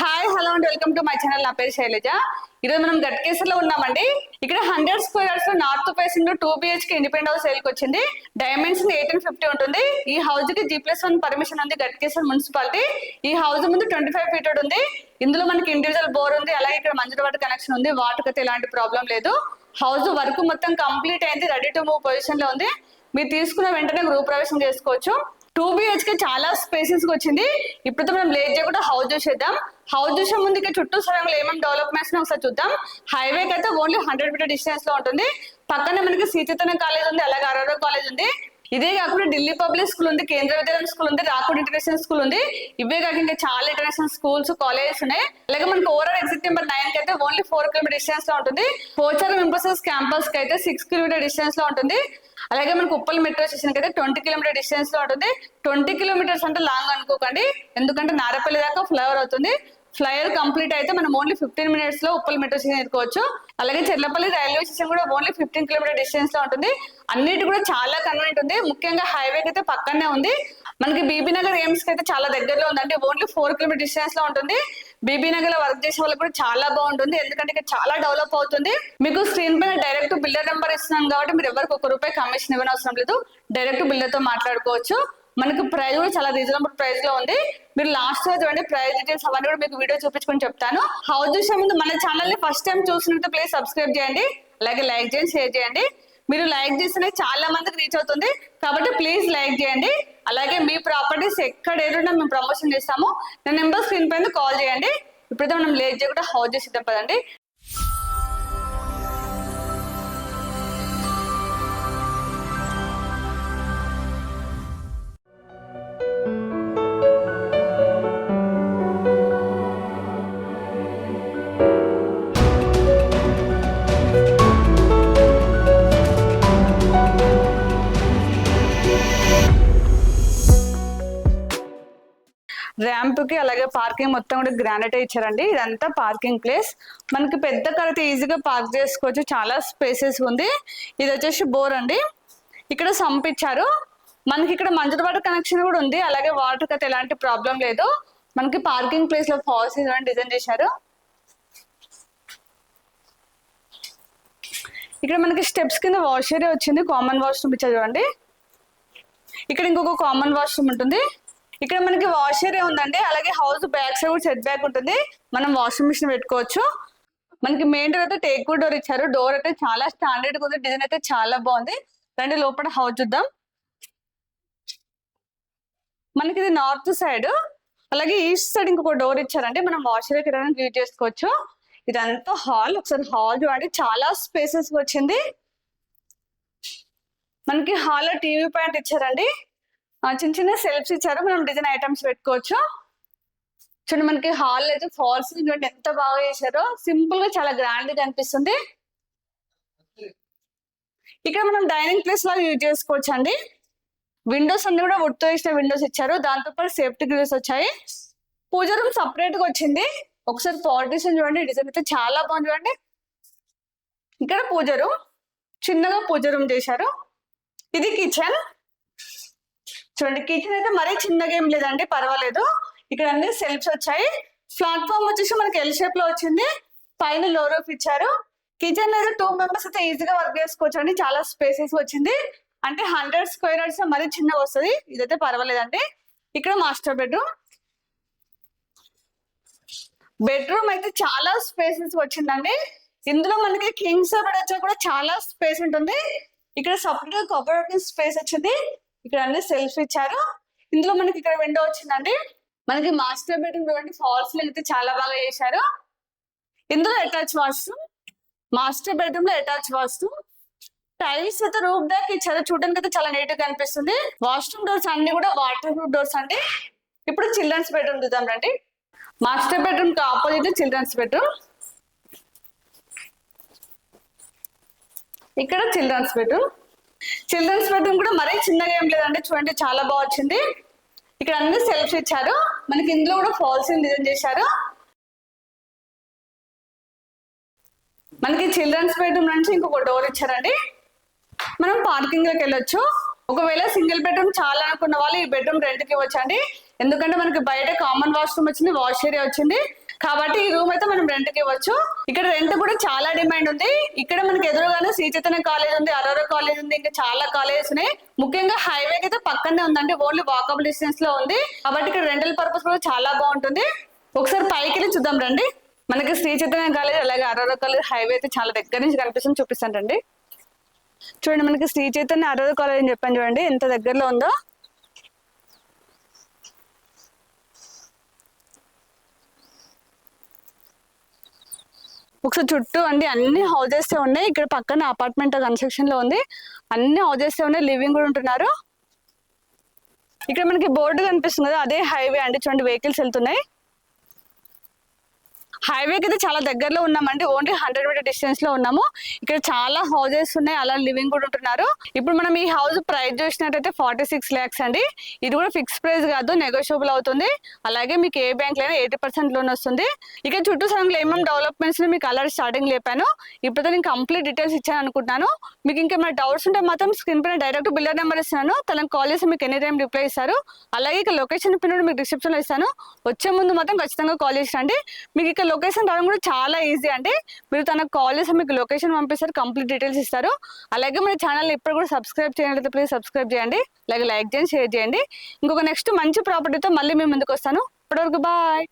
Hi hello and welcome to my channel నా పేరు శైలజ. ఈరోజు మనం గట్కేసర్లో ఉన్నామండి. ఇక్కడ hundred స్క్వేర్లో north facing two BHK independent house సేల్కి వచ్చింది. డైమెన్షన్ ఎయిటీన్ ఫిఫ్టీ ఉంటుంది. ఈ హౌస్కి జీ ప్లస్ వన్ పర్మిషన్ ఉంది గట్కేసర్ మున్సిపాలిటీ ఈ హౌస్ ముందు ట్వంటీ ఫైవ్ ఫీట్ ఉంది. ఇందులో మనకి ఇండివిజువల్ బోర్ ఉంది. అలాగే ఇక్కడ మంజుల వాటర్ కనెక్షన్ ఉంది. వాటర్ అయితే ఎలాంటి ప్రాబ్లం లేదు. హౌస్ వర్క్ మొత్తం కంప్లీట్ అయింది. రెడీ టు మూవ్ పొజిషన్లో ఉంది. మీరు తీసుకున్న వెంటనే గృహ ప్రవేశం చేసుకోవచ్చు. టూ బిహెచ్కే చాలా స్పేసెస్ వచ్చింది. ఇప్పుడు మనం లేట్ చేయకుండా హౌస్ చూసేద్దాం హౌస్ చూసే ముందు ఇక్కడ చుట్టూ సరంలో ఏమేమి డెవలప్మెంట్స్ ఒకసారి చూద్దాం. హైవే అయితే ఓన్లీ హండ్రెడ్ మీటర్ డిస్టెన్స్లో ఉంటుంది. పక్కనే మనకి సీతతన కాలేజ్ ఉంది అలాగే అరోరా కాలేజ్ ఉంది. ఇదే కాకుండా ఢిల్లీ పబ్లిక్ స్కూల్ ఉంది కేంద్ర విద్యాలయం స్కూల్ ఉంది రాకూడ్ ఇంటర్నేషనల్ స్కూల్ ఉంది. ఇవే కాక ఇంకా చాలా ఇంటర్నేషనల్ స్కూల్స్ కాలేజెస్ ఉన్నాయి. అలాగే మనకి ఓవరాల్ ఎగ్జిట్ నెంబర్ నైన్కి అయితే ఓన్లీ ఫోర్ కిలోమీటర్ డిస్టెన్స్లో ఉంటుంది. పోచారం ఎంపసెస్ క్యాంపస్కి అయితే సిక్స్ కిలోమీటర్ డిస్టెన్స్లో ఉంటుంది. అలాగే మనకు ఉప్పల్ మెట్రో స్టేషన్ అయితే ట్వంటీ కిలోమీటర్ డిస్టెన్స్లో ఉంటుంది. ట్వంటీ కిలోమీటర్స్ అంటే లాంగ్ అనుకోకండి. ఎందుకంటే నారపల్లి దాకా ఫ్లైఓవర్ అవుతుంది. ఫ్లైఓవర్ కంప్లీట్ అయితే మనం ఓన్లీ ఫిఫ్టీన్ మినిట్స్లో ఉప్పల్ మెట్రో స్టేషన్ ఎదుకోవచ్చు అలాగే చెర్లపల్లి రైల్వే స్టేషన్ కూడా ఓన్లీ ఫిఫ్టీన్ కిలోమీటర్ డిస్టెన్స్లో ఉంటుంది. అన్నిటి కూడా చాలా కన్వీనియంట్ ఉంది. ముఖ్యంగా హైవే అయితే పక్కనే ఉంది. మనకి బీబీ నగర్ ఎయిమ్స్కి అయితే చాలా దగ్గరలో ఉందండి. ఓన్లీ ఫోర్ కిలోమీటర్ డిస్టెన్స్లో ఉంటుంది. బీబీనగర్లో వర్క్ చేసే వాళ్ళకి కూడా చాలా బాగుంటుంది. ఎందుకంటే ఇక్కడ చాలా డెవలప్ అవుతుంది. మీకు స్క్రీన్ పైన డైరెక్ట్ బిల్డర్ నెంబర్ ఇస్తున్నాను కాబట్టి మీరు ఎవరికి ఒక రూపాయి కమిషన్ ఇవ్వని అవసరం లేదు. డైరెక్ట్ బిల్డర్తో మాట్లాడుకోవచ్చు. మనకి ప్రైస్ కూడా చాలా రీజనబుల్ ప్రైస్లో ఉంది. మీరు లాస్ట్లో చూడండి ప్రైస్ డీటెయిల్స్ అవన్నీ కూడా మీకు వీడియో చూపించుకొని చెప్తాను. హౌస్ చూసే ముందు మన ఛానల్ని ఫస్ట్ టైం చూసినట్టు ప్లీజ్ సబ్స్క్రైబ్ చేయండి. అలాగే లైక్ చేయండి షేర్ చేయండి. మీరు లైక్ చేస్తేనే చాలా మందికి రీచ్ అవుతుంది. కాబట్టి ప్లీజ్ లైక్ చేయండి. అలాగే మీ ప్రాపర్టీస్ ఎక్కడ ఏదైనా మేము ప్రమోషన్ చేస్తాము. నా నెంబర్ స్క్రీన్ పైన కాల్ చేయండి. ఇప్పుడైతే మనం లేట్ చేయకుండా హౌస్ చేసేద్దాం పదండి. ర్యాంప్కి అలాగే పార్కింగ్ మొత్తం కూడా గ్రానైట్ ఇచ్చారండి. ఇదంతా పార్కింగ్ ప్లేస్. మనకి పెద్ద కార్ అయితే ఈజీగా పార్క్ చేసుకోవచ్చు. చాలా స్పేసెస్ ఉంది. ఇది వచ్చేసి బోర్ అండి. ఇక్కడ సంపించారు మనకి ఇక్కడ మంజుల వాటర్ కనెక్షన్ కూడా ఉంది. అలాగే వాటర్ అయితే ఎలాంటి ప్రాబ్లం లేదు. మనకి పార్కింగ్ ప్లేస్లో ఫాల్స్ డిజైన్ చేశారు? ఇక్కడ మనకి స్టెప్స్ కింద వాష్ ఏరియా వచ్చింది. కామన్ వాష్రూమ్ ఇచ్చారు చూడండి. ఇక్కడ ఇంకొక కామన్ వాష్రూమ్ ఉంటుంది. ఇక్కడ మనకి వాష్ ఏరియా ఉందండి. అలాగే హౌస్ బ్యాక్ సైడ్ కూడా సెట్ బ్యాక్ ఉంటుంది. మనం వాషింగ్ మిషన్ పెట్టుకోవచ్చు. మనకి మెయిన్ డోర్ అయితే టేక్ డోర్ ఇచ్చారు. డోర్ అయితే చాలా స్టాండర్డ్ ఉంది. డిజైన్ అయితే చాలా బాగుంది. రండి లోపల హౌస్ చూద్దాం. మనకి ఇది నార్త్ సైడ్ అలాగే ఈస్ట్ సైడ్ ఇంకొక డోర్ ఇచ్చారండి మనం వాషర్ ఏరియా యూజ్ చేసుకోవచ్చు. ఇదంతా హాల్ ఒకసారి హాల్ చూడండి. చాలా స్పేసెస్ వచ్చింది. మనకి హాల్లో టీవీ పాయింట్ ఇచ్చారండి. చిన్న చిన్న సెల్ఫ్స్ ఇచ్చారు. మనం డిజైన్ ఐటమ్స్ పెట్టుకోవచ్చు. చూడండి మనకి హాల్ అయితే ఫాల్స్ చూడండి ఎంత బాగా చేశారో. సింపుల్గా చాలా గ్రాండ్గా అనిపిస్తుంది ఇక్కడ మనం డైనింగ్ ప్లేస్ లాగా యూజ్ చేసుకోవచ్చు అండి విండోస్ అన్ని కూడా వుడ్తో వేసిన విండోస్ ఇచ్చారు. దాంతో పాటు సేఫ్టీ గ్రిల్స్ వచ్చాయి. పూజ రూమ్ సపరేట్గా వచ్చింది. ఒకసారి పాలిటీషన్ చూడండి. డిజైన్ అయితే చాలా బాగుంది చూడండి. ఇక్కడ పూజ రూమ్ చిన్నగా పూజ రూమ్ చేశారు. ఇది కిచెన్ చూడండి కిచెన్ అయితే మరీ చిన్నగా ఏం లేదండి పర్వాలేదు. ఇక్కడ అన్ని సెల్ఫ్స్ వచ్చాయి. ప్లాట్ఫామ్ వచ్చేసి మనకి ఎల్ షేప్లో వచ్చింది. పైన లో రూఫ్ ఇచ్చారు. కిచెన్ అయితే టూ మెంబర్స్ అయితే ఈజీగా వర్క్ చేసుకోవచ్చు అండి. చాలా స్పేసెస్ వచ్చింది. అంటే హండ్రెడ్ స్క్వేర్ యార్డ్స్ మరీ చిన్నగా వస్తుంది. ఇదైతే పర్వాలేదండి. ఇక్కడ మాస్టర్ బెడ్రూమ్ బెడ్రూమ్ అయితే చాలా స్పేసెస్ వచ్చిందండి. ఇందులో మనకి కింగ్స్ బెడ్ వచ్చా కూడా చాలా స్పేస్ ఉంటుంది. ఇక్కడ సపరేట్ కబర్డ్ స్పేస్ వచ్చింది. ఇక్కడ అన్ని సెల్ఫ్ ఇచ్చారు. ఇందులో మనకి ఇక్కడ విండో వచ్చిందండి. మనకి మాస్టర్ బెడ్రూమ్ చూడండి ఫాల్స్ అయితే చాలా బాగా చేశారు. ఇందులో అటాచ్ వాష్రూమ్ మాస్టర్ బెడ్రూమ్లో అటాచ్ వాష్రూమ్ టైల్స్ అయితే రూమ్ దాకా ఇచ్చారు. చూడడానికి అయితే చాలా నీట్గా అనిపిస్తుంది వాష్రూమ్ డోర్స్ అన్ని కూడా వాటర్ ప్రూఫ్ డోర్స్ అండి. ఇప్పుడు చిల్డ్రన్స్ బెడ్రూమ్ చూద్దాం రండి. మాస్టర్ బెడ్రూమ్కి ఆపోజిట్ చిల్డ్రన్స్ బెడ్రూమ్ ఇక్కడ చిల్డ్రన్స్ బెడ్రూమ్ చిల్డ్రన్స్ బెడ్రూమ్ కూడా మరీ చిన్నగా ఏం లేదండి. చూడండి చాలా బాగా వచ్చింది. ఇక్కడ అన్ని సెల్ఫ్స్ ఇచ్చారు. మనకి ఇందులో కూడా ఫాల్స్ డిజైన్ చేశారు. మనకి చిల్డ్రన్స్ బెడ్రూమ్ నుంచి ఇంకొక డోర్ ఇచ్చారండి. మనం పార్కింగ్లోకి వెళ్ళొచ్చు. ఒకవేళ సింగిల్ బెడ్రూమ్ చాలా అనుకున్న వాళ్ళు ఈ బెడ్రూమ్ రెంట్కి ఇవ్వచ్చండి. ఎందుకంటే మనకి బయట కామన్ వాష్రూమ్ వచ్చింది వాష్ ఏరియా వచ్చింది. కాబట్టి ఈ రూమ్ అయితే మనం రెంట్కి ఇవ్వచ్చు. ఇక్కడ రెంట్ కూడా చాలా డిమాండ్ ఉంది. ఇక్కడ మనకి ఎదురుగానే శ్రీ చైతన్య కాలేజ్ ఉంది అరోరా కాలేజ్ ఉంది ఇంకా చాలా కాలేజెస్ ఉన్నాయి. ముఖ్యంగా హైవే అయితే పక్కనే ఉందండి ఓన్లీ వాకబుల్ డిస్టెన్స్లో ఉంది. కాబట్టి ఇక్కడ రెంటల్ పర్పస్ కూడా చాలా బాగుంటుంది. ఒకసారి పైకి వెళ్ళి చూద్దాం రండి. మనకి శ్రీ చైతన్య కాలేజ్ అలాగే అరోరా కాలేజ్ హైవే అయితే చాలా దగ్గర నుంచి కనిపిస్తుంది చూపిస్తాను రండి. చూడండి మనకి శ్రీ చైతన్య అరోరా కాలేజ్ అని చెప్పాను చూడండి ఎంత దగ్గరలో ఉందో. ఒకసారి చుట్టూ అండి అన్ని హౌజెస్ ఉన్నాయి. ఇక్కడ పక్కన అపార్ట్మెంట్ కన్స్ట్రక్షన్లో ఉంది. అన్ని హౌజెస్ ఉన్నాయి. లివింగ్ కూడా ఉంటున్నారు. ఇక్కడ మనకి బోర్డు కనిపిస్తుంది కదా అదే హైవే అండి. చూడండి వెహికల్స్ వెళ్తున్నాయి. హైవేకి అయితే చాలా దగ్గరలో ఉన్నామండి. ఓన్లీ హండ్రెడ్ మీటర్ డిస్టెన్స్లో ఉన్నాము. ఇక్కడ చాలా హౌజెస్ ఉన్నాయి. అలా లివింగ్ కూడా ఉంటున్నారు. ఇప్పుడు మనం ఈ హౌస్ ప్రైస్ చూసినట్టయితే ఫార్టీ సిక్స్ ల్యాక్స్ అండి. ఇది కూడా ఫిక్స్ ప్రైస్ కాదు నెగోషియబుల్ అవుతుంది. అలాగే మీకు ఏ బ్యాంక్ లైనా ఎయిటీ పర్సెంట్ లోన్ వస్తుంది. ఇక చుట్టూ సగంలో ఏమేమి డెవలప్మెంట్స్ మీకు ఆల్రెడీ స్టార్టింగ్ లేపాను. ఇప్పుడు నేను కంప్లీట్ డీటెయిల్స్ ఇచ్చాను అనుకుంటున్నాను. మీకు ఇంకేమైనా డౌట్స్ ఉంటే మాత్రం స్క్రీన్ పైన డైరెక్ట్ బిల్లర్ నెంబర్ ఇస్తున్నాను. తనకు కాల్ చేసి మీకు ఎనీ టైం రిప్లై ఇస్తారు. అలాగే ఇక లొకేషన్ పిన్ మీకు డిస్క్రిప్షన్లో ఇస్తాను. వచ్చే ముందు మాత్రం ఖచ్చితంగా కాల్ చేసి రండి. మీకు ఇక లొకేషన్ రావడం కూడా చాలా ఈజీ. అంటే మీరు తనకు కాల్ చేసి మీకు లొకేషన్ పంపిస్తారు కంప్లీట్ డీటెయిల్స్ ఇస్తారు. అలాగే మన ఛానల్ ఇప్పుడు కూడా సబ్స్క్రైబ్ చేయండి ప్లీజ్ సబ్స్క్రైబ్ చేయండి. అలాగే లైక్ చేయండి షేర్ చేయండి. ఇంకొక నెక్స్ట్ మంచి ప్రాపర్టీతో మళ్ళీ మేము ముందుకు వస్తాను. ఇప్పటివరకు బాయ్